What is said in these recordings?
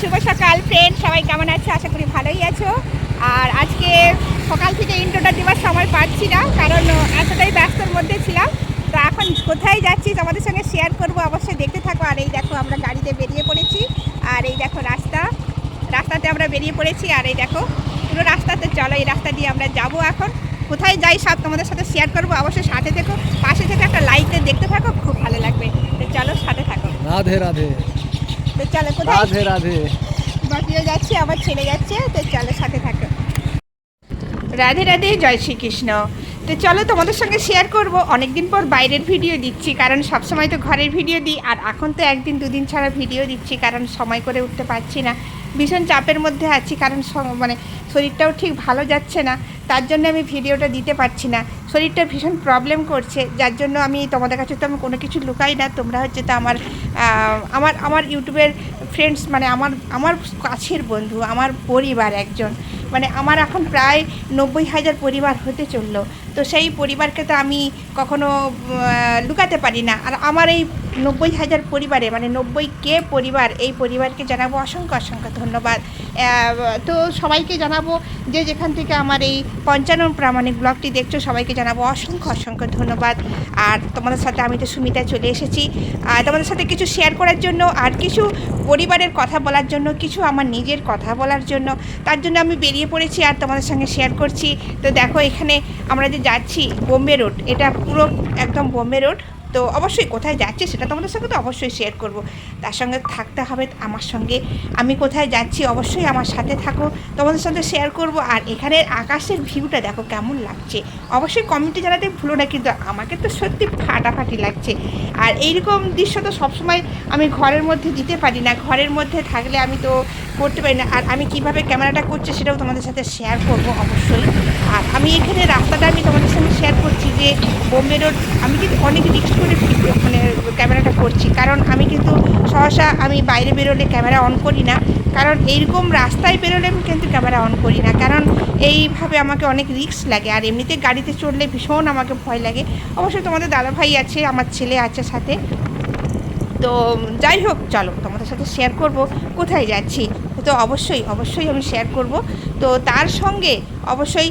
শুভ সকাল ফ্রেন্ড সবাই কেমন আছো? আশা করি ভালোই আছো। আর আজকে সকাল থেকে ইন্ট্রোটা দেওয়ার সময় পাচ্ছি না, কারণ এতটাই ব্যস্তর মধ্যে ছিলাম। তো এখন কোথায় যাচ্ছি তোমাদের সঙ্গে শেয়ার করব, অবশ্যই দেখতে থাকো। আর এই দেখো আমরা গাড়িতে বেরিয়ে পড়েছি, আর এই দেখো রাস্তা। রাস্তাতে আমরা বেরিয়ে পড়েছি, আর এই দেখো পুরো রাস্তাতে চলো, এই রাস্তা দিয়ে আমরা যাব এখন। কোথায় যাই সব তোমাদের সাথে শেয়ার করব, অবশ্যই সাথে থেকো। পাশে থেকে একটা লাইটে দেখতে থাকো, খুব ভালো লাগবে। তো চলো সাথে থাকো। রাধে রাধে। তো চলো কোথায়? রাধে রাধে। বাপিও যাচ্ছে আবার ছেলে যাচ্ছে তো চলো সাথে থাকো। রাধে রাধে জয় শ্রীকৃষ্ণ। তো চলো তোমাদের সঙ্গে শেয়ার করব। অনেকদিন পর বাইরের ভিডিও দিচ্ছি কারণ সবসময় তো ঘরের ভিডিও দিই আর এখন তো একদিন দুদিন ছাড়া ভিডিও দিচ্ছি কারণ সময় করে উঠতে পারছি না। ভীষণ চাপের মধ্যে আছি কারণ মানে শরীরটাও ঠিক ভালো যাচ্ছে না। তার জন্য আমি ভিডিওটা দিতে পারছি না। শরীরটা ভীষণ প্রবলেম করছে। যার জন্য আমি তোমাদের কাছে তো আমি কোনো কিছু লুকাই না। তোমরা হচ্ছে তো আমার আমার আমার ইউটিউবের ফ্রেন্ডস মানে আমার আমার কাছের বন্ধু, আমার পরিবার একজন। মানে আমার এখন প্রায় নব্বই হাজার পরিবার হতে চলল। তো সেই পরিবারকে তো আমি কখনো লুকাতে পারি না। আর আমার এই নব্বই হাজার পরিবারে মানে নব্বই কে পরিবার, এই পরিবারকে জানাব অসংখ্য অসংখ্য ধন্যবাদ। তো সবাইকে জানাব যে যেখান থেকে আমার এই পঞ্চানন প্রামাণিক ব্লগটি দেখছ, সবাইকে জানাব অসংখ্য অসংখ্য ধন্যবাদ। আর তোমাদের সাথে আমি তো সুমিতা চলে এসেছি। আর তোমাদের সাথে কিছু শেয়ার করার জন্য, আর কিছু পরিবারের কথা বলার জন্য, কিছু আমার নিজের কথা বলার জন্য, তার জন্য আমি বেরিয়ে পড়েছি আর তোমাদের সঙ্গে শেয়ার করছি। তো দেখো, এখানে আমরা যে যাচ্ছি বোম্বে রোড। এটা পুরো একদম বোম্বে রোড। তো অবশ্যই কোথায় যাচ্ছি সেটা তোমাদের সঙ্গে তো অবশ্যই শেয়ার করব। তার সঙ্গে থাকতে হবে আমার সঙ্গে। আমি কোথায় যাচ্ছি অবশ্যই আমার সাথে থাকো, তোমাদের সঙ্গে শেয়ার করব। আর এখানের আকাশের ভিউটা দেখো কেমন লাগছে। অবশ্যই কমেন্টে জানাতে ভুলো না, কিন্তু আমাকে তো সত্যি ফাটাফাটি লাগছে। আর এইরকম দৃশ্য তো সবসময় আমি ঘরের মধ্যে দিতে পারি না। ঘরের মধ্যে থাকলে আমি তো করতে পারি না। আর আমি কীভাবে ক্যামেরাটা করছি সেটাও তোমাদের সাথে শেয়ার করব অবশ্যই। আর আমি এখানে রাস্তাটা আমি তোমাদের সঙ্গে শেয়ার করছি যে বোম্বে রোড আমি কিন্তু অনেক রিক্স করে মানে ক্যামেরাটা করছি। কারণ আমি কিন্তু সহসা আমি বাইরে বেরোলে ক্যামেরা অন করি না। কারণ এইরকম রাস্তায় বেরোলে আমি কিন্তু ক্যামেরা অন করি না। কারণ এইভাবে আমাকে অনেক রিস্ক লাগে। আর এমনিতে গাড়িতে চড়লে ভীষণ আমাকে ভয় লাগে। অবশ্যই তোমাদের দাদাভাই আছে, আমার ছেলে আছে সাথে। তো যাই হোক, চলো তোমাদের সাথে শেয়ার করব। কোথায় যাচ্ছি? তো অবশ্যই অবশ্যই আমি শেয়ার করব। তো তার সঙ্গে অবশ্যই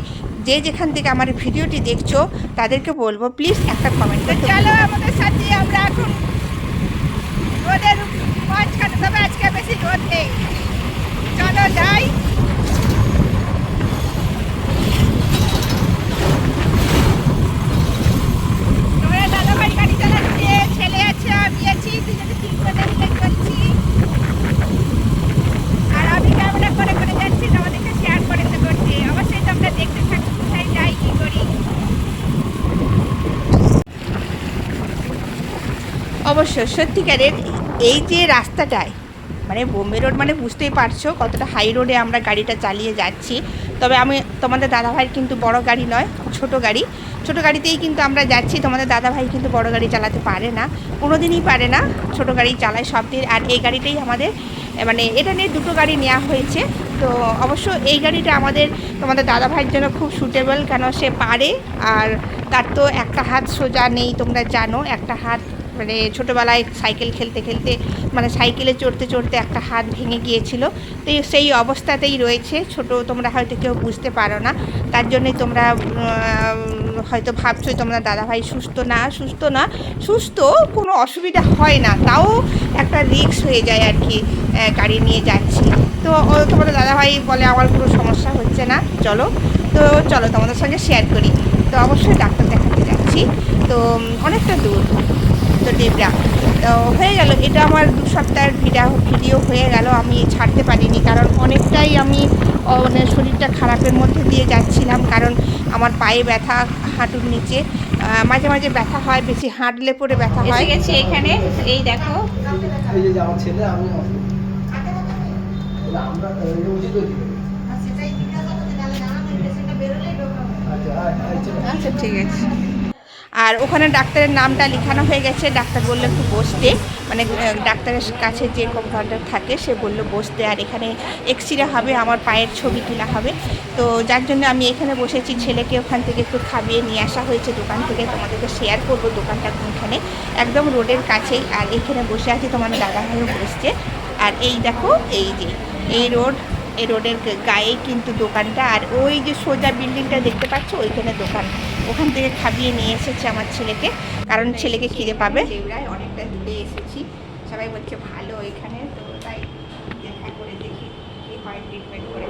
যে যেখান থেকে আমার ভিডিওটি দেখছ তাদেরকে বলব প্লিজ একটা কমেন্ট চলো আমাদের সাথে আমরা এখন রোদের মাঝখানে তবে আজকে বেশি রোদ নেই। চলো যাই। ছেলে আছে আমি আছি দুজনে তিনজনে মিলে করছি আর আমি ক্যামেরা করে করে যাচ্ছি তোমাদেরকে শেয়ার করে তো করছি অবশ্যই তোমরা দেখতে থাকো কোথায় যাই কি করি অবশ্য, সত্যিকারের এই যে রাস্তাটায় মানে বোম্বে রোড মানে বুঝতেই পারছ কতটা হাই রোডে আমরা গাড়িটা চালিয়ে যাচ্ছি। তবে আমি, তোমাদের দাদাভাইয়ের কিন্তু বড় গাড়ি নয়, ছোট গাড়ি। ছোট গাড়িতেই কিন্তু আমরা যাচ্ছি, তোমাদের দাদাভাই কিন্তু বড় গাড়ি চালাতে পারে না। কোনোদিনই পারে না, ছোট গাড়ি চালায় সব দিন। আর এই গাড়িটাই আমাদের মানে এটা নিয়ে দুটো গাড়ি নেওয়া হয়েছে। তো অবশ্য এই গাড়িটা আমাদের, তোমাদের দাদাভাইয়ের জন্য খুব সুটেবল কেন সে পারে। আর তার তো একটা হাত সোজা নেই, তোমরা জানো, একটা হাত মানে ছোটোবেলায় সাইকেল খেলতে খেলতে মানে সাইকেলে চড়তে চড়তে একটা হাত ভেঙে গিয়েছিল। তো সেই অবস্থাতেই রয়েছে। ছোট তোমরা হয়তো কেউ বুঝতে পারো না। তার জন্যই তোমরা হয়তো ভাবছ তোমরা দাদাভাই সুস্থ না সুস্থ না। সুস্থ কোনো অসুবিধা হয় না। তাও একটা রিস্ক হয়ে যায় আর কি গাড়ি নিয়ে যাচ্ছি। তো তোমাদের দাদাভাই বলে আমার কোনো সমস্যা হচ্ছে না। চলো, তো চলো তোমাদের সঙ্গে শেয়ার করি। তো অবশ্যই ডাক্তার দেখাতে যাচ্ছি। তো অনেকটা দূর। তো ডেবরা তো হয়ে গেল এটা আমার দু সপ্তাহের ভিডিও ভিডিও হয়ে গেল আমি ছাড়তে পারিনি। কারণ অনেকটাই আমি মানে শরীরটা খারাপের মধ্যে দিয়ে যাচ্ছিলাম। কারণ আমার পায়ে ব্যথা হাঁটুর নিচে মাঝে মাঝে ব্যথা হয় বেশি হাঁটলে পরে ব্যথা হয়। গেছে এখানে এই দেখো। এই যে আমার ছেলে আমি আমরা উচিত আচ্ছা ঠিক আছে। আর ওখানে ডাক্তারের নামটা লেখানো হয়ে গেছে। ডাক্তার বলল একটু বসতে। মানে ডাক্তারের কাছে যে কম্পাউন্ডার থাকে, সে বলল বসতে। আর এখানে এক্স রে হবে, আমার পায়ের ছবি তোলা হবে। তো যার জন্য আমি এখানে বসেছি। ছেলেকে ওখান থেকে একটু খাবিয়ে নিয়ে আসা হয়েছে। দোকান থেকে তোমাদেরকে শেয়ার করব দোকানটা কোনখানে। একদম রোডের কাছেই। আর এখানে বসে আছি তোমার দাদা ভাইও বসছে। আর এই দেখো, এই যে, এই রোড, এই রোডের গায়ে কিন্তু দোকানটা। আর ওই যে সোজা বিল্ডিংটা দেখতে পাচ্ছ, ওইখানে দোকান। ওখান থেকে খাবিয়ে নিয়ে এসেছে আমার ছেলেকে কারণ ছেলেকে খিদে পাবে। অনেকটা দূরে এসেছি। সবাই বলছে ভালো ওইখানে তো তাই দেখা করে দেখি কি হয় ট্রিটমেন্ট করে।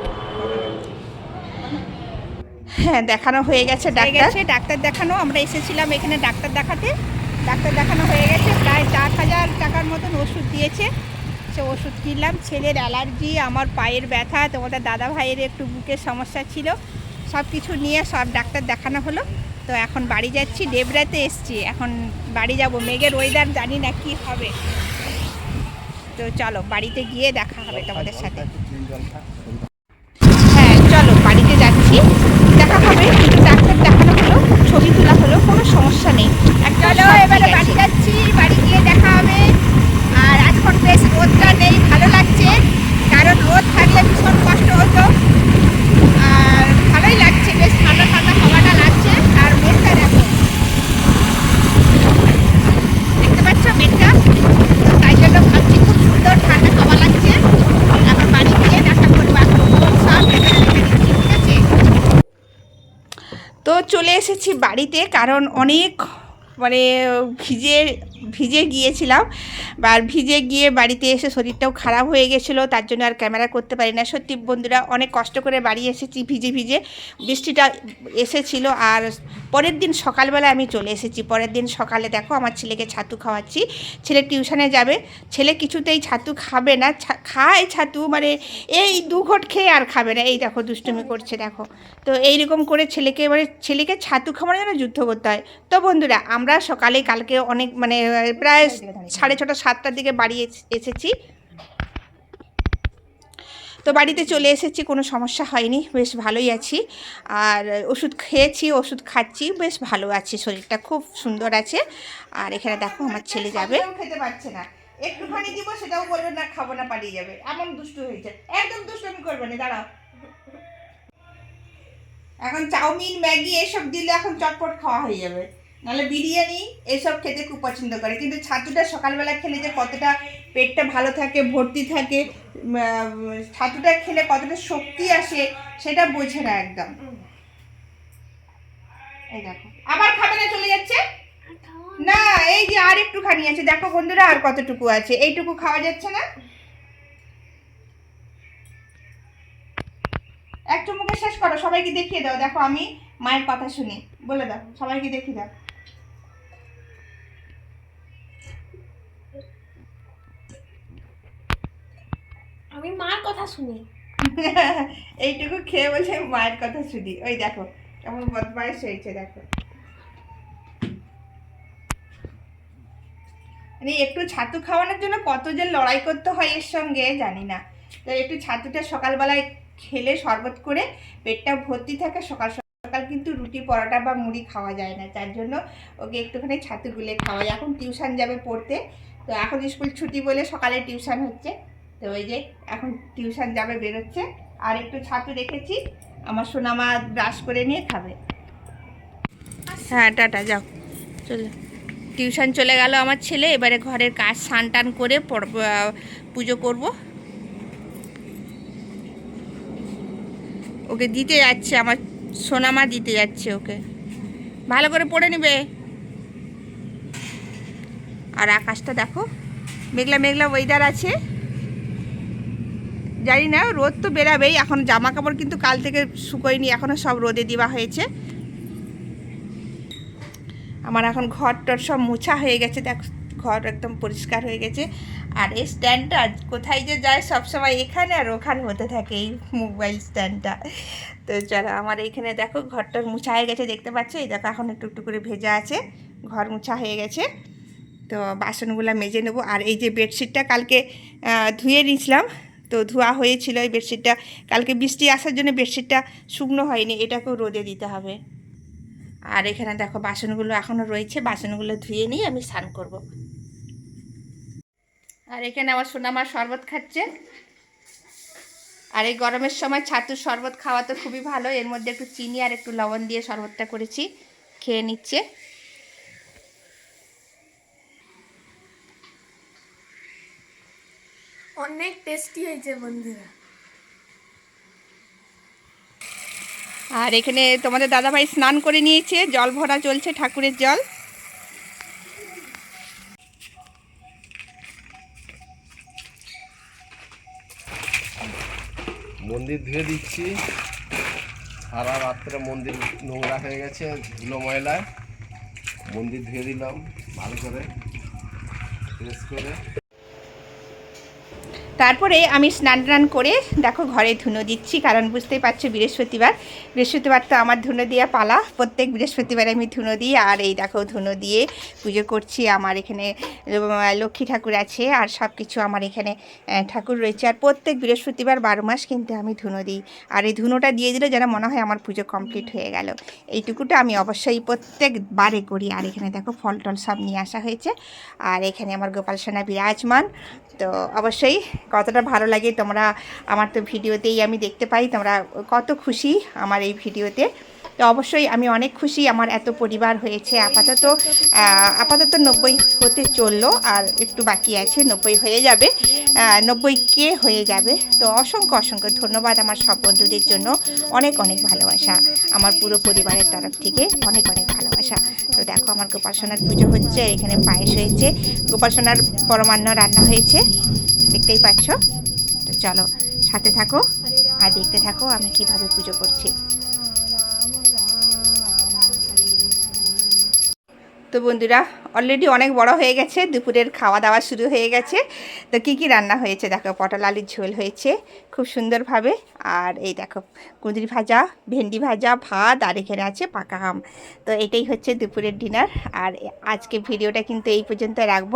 হ্যাঁ দেখানো হয়ে গেছে ডাক্তার। ডাক্তার দেখানো। আমরা এসেছিলাম এখানে ডাক্তার দেখাতে। ডাক্তার দেখানো হয়ে গেছে প্রায় চার হাজার টাকার মতন ওষুধ দিয়েছে। সে ওষুধ কিনলাম ছেলের অ্যালার্জি আমার পায়ের ব্যথা তোমাদের দাদা ভাইয়ের একটু বুকের সমস্যা ছিল। সব কিছু নিয়ে সব ডাক্তার দেখানো হলো। তো এখন বাড়ি যাচ্ছি ডেবরাতে এসছি। এখন বাড়ি যাব। মেঘের ওয়েদার জানি না কি হবে। তো চলো বাড়িতে গিয়ে দেখা হবে তোমাদের সাথে। হ্যাঁ চলো বাড়িতে যাচ্ছি। দেখা হবে। কিন্তু ডাক্তার দেখানো হলো ছবি তোলা হলো কোনো সমস্যা নেই। একটা চলো এবারে বাড়ি যাচ্ছি বাড়ি গিয়ে দেখা হবে। আর এখন বেশ রোদটা নেই ভালো লাগছে। কারণ রোদ থাকলে ভীষণ কষ্ট হতো আর ভালোই লাগছে বেশ ঠান্ডা ঠান্ডা হাওয়াটা লাগছে আর মেঘটা দেখো দেখতে পাচ্ছ মেঘটা তো তাই জন্য ভাবছি খুব সুন্দর ঠান্ডা হাওয়া লাগছে এখন বাড়ি গিয়ে দেখা করব এখন সব এখানে রেখে দিচ্ছি, ঠিক আছে তো চলে এসেছি বাড়িতে কারণ অনেক মানে ভিজে ভিজে গিয়েছিলাম আর ভিজে গিয়ে বাড়িতে এসে শরীরটাও খারাপ হয়ে গেছিল, তার জন্য আর ক্যামেরা করতে পারি না। সত্যি বন্ধুরা, অনেক কষ্ট করে বাড়ি এসেছি ভিজে ভিজে। বৃষ্টিটা এসেছিল আর পরের দিন সকালবেলা আমি চলে এসেছি। পরের দিন সকালে দেখো আমার ছেলেকে ছাতু খাওয়াচ্ছি। ছেলে টিউশনে যাবে। ছেলে কিছুতেই ছাতু খাবে না। খায় ছাতু মানে এই দু ঘট খেয়ে আর খাবে না। এই দেখো দুষ্টুমি করছে, দেখো। তো এইরকম করে ছেলেকে মানে ছেলেকে ছাতু খাওয়ানোর জন্য যুদ্ধ করতে হয়। তো বন্ধুরা, আমরা সকালে কালকে অনেক মানে প্রায় সাড়ে ছটা সাতটার দিকে বাড়ি এস- এসেছি। তো বাড়িতে চলে এসেছি কোনো সমস্যা হয়নি বেশ ভালোই আছি। আর ওষুধ খেয়েছি ওষুধ খাচ্ছি বেশ ভালো আছি শরীরটা খুব সুন্দর আছে। আর এখানে দেখো আমার ছেলে যাবে। খেতে পারছে না। একটুখানি দিব সেটাও বলবে না খাব না পালিয়ে যাবে। এমন দুষ্টু হয়েছে। একদম দুষ্টুমি করবে না দাঁড়াও। এখন চাউমিন ম্যাগি এসব দিলে এখন চটপট খাওয়া হয়ে যাবে। নাহলে বিরিয়ানি এসব খেতে খুব পছন্দ করে। কিন্তু ছাতুটা সকালবেলা খেলে যে কতটা পেটটা ভালো থাকে, ভর্তি থাকে ছাতুটা খেলে কতটা শক্তি আসে সেটা বোঝে না একদম। আবার খাবে চলে যাচ্ছে? না, এই যে আর একটুখানি আছে। দেখো বন্ধুরা আর কতটুকু আছে। এইটুকু খাওয়া যাচ্ছে না? একটু মুখে শেষ করো, সবাইকে দেখিয়ে দাও। দেখো আমি মায়ের কথা শুনি। বলে দাও, সবাইকে দেখিয়ে দাও। আমি মার কথা শুনি। এইটুকু খেয়ে বলছে মায়ের কথা শুনি। ওই দেখো, কেমন বদমাইশ হয়েছে, দেখো। মানে একটু ছাতু খাওয়ানোর জন্য কত যে লড়াই করতে হয় এর সঙ্গে, জানি না। তো একটু ছাতুটা সকালবেলায় খেলে শরবত করে পেটটা ভর্তি থাকে, সকাল সকাল কিন্তু রুটি, পরোটা বা মুড়ি খাওয়া যায় না। যার জন্য ওকে একটুখানি ছাতু গুলে খাওয়াই। এখন টিউশন যাবে পড়তে। তো এখন স্কুল ছুটি বলে সকালে টিউশন হচ্ছে। তো ওই যে এখন টিউশন যাবে, বেরোচ্ছে। আর একটু ছাতু রেখেছি আমার সোনামা ব্রাশ করে নিয়ে খাবে। হ্যাঁ টাটা, যাও। চলো। টিউশন চলে গেল আমার ছেলে, এবারে ঘরের কাজ স্নান টান করে পুজো করব। ওকে দিতে যাচ্ছে, আমার সোনামা দিতে যাচ্ছে ওকে। ভালো করে পড়ে নেবে। আর আকাশটা দেখো, মেঘলা মেঘলা ওয়েদার আছে। জানি না, রোদ তো বেরাবেই। এখন জামা কাপড় কিন্তু কাল থেকে শুকোয়নি এখনও সব রোদে দেওয়া হয়েছে। আমার এখন ঘর টর সব মোছা হয়ে গেছে, দেখ, ঘর একদম পরিষ্কার হয়ে গেছে। আর এই স্ট্যান্ডটা কোথায় যে যায় সবসময় এখানে আর ওখানে হতে থাকে, এই মোবাইল স্ট্যান্ডটা। তো চলো, আমার এইখানে দেখো, ঘরটার মুছা হয়ে গেছে, দেখতে পাচ্ছ? এই দেখো, এখন একটু একটু করে ভেজা আছে, ঘর মুছা হয়ে গেছে। তো বাসনগুলো মেজে নেব। আর এই যে বেডশিটটা কালকে ধুয়ে নিয়েছিলাম তো ধোয়া হয়েছিল, এই বেডশিটটা। কালকে বৃষ্টি আসার জন্য বেডশিটটা শুকনো হয়নি, এটাকেও রোদে দিতে হবে। আর এখানে দেখো, বাসনগুলো এখনও রয়েছে, বাসনগুলো ধুয়ে নিয়ে আমি স্নান করব। আর এখানে আমার সোনামার শরবত খাচ্ছে। আর এই গরমের সময় ছাতুর শরবত খাওয়া তো খুবই ভালো, এর মধ্যে একটু চিনি আর একটু লবণ দিয়ে শরবতটা করেছি, খেয়ে নিচ্ছে। অনেক টেস্টি হয়েছে বন্ধুরা। আর এখানে তোমাদের দাদাভাই স্নান করে নিয়েছে জল ভরা চলছে ঠাকুরের জল। মন্দির ধুয়ে দিচ্ছি। সারা রাত্রে মন্দির নোংরা হয়ে গেছে ধুলো ময়লায়। মন্দির ধুয়ে দিলাম ভালো করে ফ্রেশ করে। তারপরে আমি স্নান টান করে, দেখো ঘরে ধুনো দিচ্ছি, কারণ বুঝতেই পারছ বৃহস্পতিবার। বৃহস্পতিবার তো আমার ধুনো দেওয়া পালা, প্রত্যেক বৃহস্পতিবারে আমি ধুনো দিই, আর এই দেখো ধুনো দিয়ে পুজো করছি, আমার এখানে লক্ষ্মী ঠাকুর আছে, আর সব কিছু আমার এখানে ঠাকুর রয়েছে। আর প্রত্যেক বৃহস্পতিবার বারো মাস কিন্তু আমি ধুনো দিই, আর এই ধুনোটা দিয়ে দিলে যেন মনে হয় আমার পুজো কমপ্লিট হয়ে গেল। এইটুকুটা আমি অবশ্যই প্রত্যেকবারে করি, আর এখানে দেখো ফল টল সব নিয়ে আসা হয়েছে, আর এখানে আমার গোপাল সোনা বিরাজমান, তো অবশ্যই কতটা ভালো লাগে তোমরা আমার তো ভিডিওতেই আমি দেখতে পাই, তোমরা কত খুশি আমার এই ভিডিওতে। তো অবশ্যই আমি অনেক খুশি, আমার এত পরিবার হয়েছে, আপাতত আপাতত নব্বই হতে চলল আর একটু বাকি আছে, নব্বই হয়ে যাবে নব্বই কে হয়ে যাবে। তো অসংখ্য অসংখ্য ধন্যবাদ আমার সব বন্ধুদের জন্য, অনেক অনেক ভালোবাসা আমার পুরো পরিবারের তরফ থেকে, অনেক অনেক ভালোবাসা। তো দেখো আমার গোপালসোনার পুজো হচ্ছে, এখানে পায়েস হয়েছে গোপালসোনার পরমান্ন রান্না হয়েছে। দেখতেই পাচ্ছ? তো চলো সাথে থাকো আর দেখতে থাকো আমি কীভাবে পুজো করছি। তো বন্ধুরা অলরেডি অনেক বড় হয়ে গেছে, দুপুরের খাওয়া দাওয়া শুরু হয়ে গেছে। তো কী কী রান্না হয়েছে? দেখো, পটল আলুর ঝোল হয়েছে, খুব সুন্দরভাবে। আর এই দেখো, কুঁদরি ভাজা, ভেন্ডি ভাজা, ভাত, আর এখানে আছে পাকা আম। তো এটাই হচ্ছে দুপুরের ডিনার আর আজকে ভিডিওটা কিন্তু এই পর্যন্ত রাখব।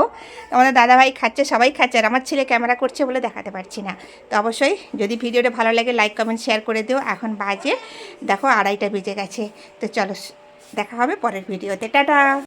আমাদের দাদাভাই খাচ্ছে, সবাই খাচ্ছে, আর আমার ছেলে ক্যামেরা করছে বলে দেখাতে পারছি না। তো অবশ্যই, যদি ভিডিওটা ভালো লাগে লাইক কমেন্ট শেয়ার করে দিও। এখন বাজে, দেখো, আড়াইটা বেজে গেছে। তো চলো, দেখা হবে পরের ভিডিওতে। টাটা!